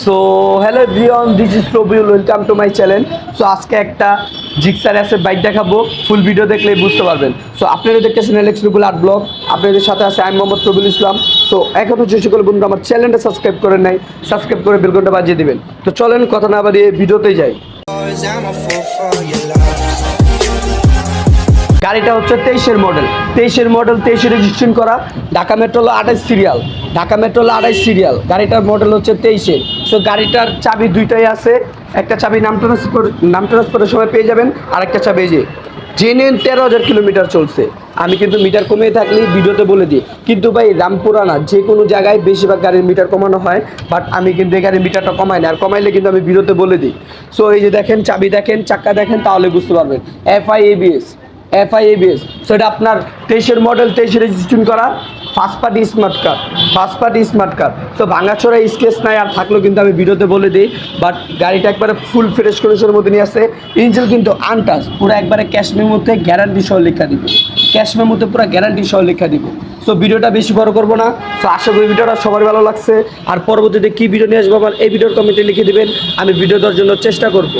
So hello everyone this is Rabiul welcome to my channel so আজকে একটা Gixxer অ্যাসের bike দেখাবো full video দেখলেই বুঝতে পারবেন। সো আপনারা দেখতেছেন এলেক্স রুবুল আর্ট ব্লগ আপনাদের সাথে আছে আমি মোহাম্মদ রবিউল ইসলাম। সো এখনও যে সকল বন্ধু আমার চ্যানেলটা সাবস্ক্রাইব করেন নাই সাবস্ক্রাইব করে বেলকনটা বাজিয়ে দেবেন। তো চলেন, কথা না বাড়িয়ে ভিডিওতে যাই। গাড়িটা হচ্ছে তেইশের মডেল তেইশের মডেল তেইশে রেজিস্ট্রেশন করা। ঢাকা মেট্রোল আঠাইশ সিরিয়াল ঢাকা মেট্রোল আঠাশ সিরিয়াল গাড়িটার মডেল হচ্ছে তেইশের সো গাড়িটার চাবি দুইটাই আছে। একটা চাবি নাম ট্রান্সফার নাম ট্রান্সফারের সময় পেয়ে যাবেন। আর একটা চাবি যে জেনুইন তেরো হাজার কিলোমিটার চলছে। আমি কিন্তু মিটার কমিয়ে থাকলে ভিডিওতে বলে দিই। কিন্তু ভাই, রামপুরা না, যে কোনো জায়গায় বেশিরভাগ গাড়ির মিটার কমানো হয়। বাট আমি কিন্তু এই গাড়ির মিটারটা কমাই না। আর কমাইলে কিন্তু আমি ভিডিওতে বলে দিই। সো এই যে দেখেন, চাবি দেখেন চাক্কা দেখেন, তাহলে বুঝতে পারবেন। F I ABS FIABS so এটা আপনার তেইশের মডেল তেইশে রেজিস্ট্রেশন করা first party smart card first party smart card তো ভাঙাচোরা স্কেচ নাই, আর থাকলেও কিন্তু আমি ভিডিওতে বলে দিই বাট গাড়িটা একবারে ফুল ফ্রেশ কন্ডিশনের মধ্যে নিয়ে আসে ইঞ্জিন কিন্তু আনটাস পুরো একবারে ক্যাশমের মধ্যে গ্যারান্টি সহ লেখা দিব। ক্যাশমের মধ্যে পুরো গ্যারান্টি সহ লেখা দিব। সো ভিডিওটা বেশি বড় করব না। তো আশা করি ভিডিওটা সবার ভালো লাগছে। আর পরবর্তীতে কী ভিডিও নিয়ে আসব আমার এই ভিডিওর কমেন্টে লিখে দিবেন। আমি ভিডিও দেওয়ার জন্য চেষ্টা করব।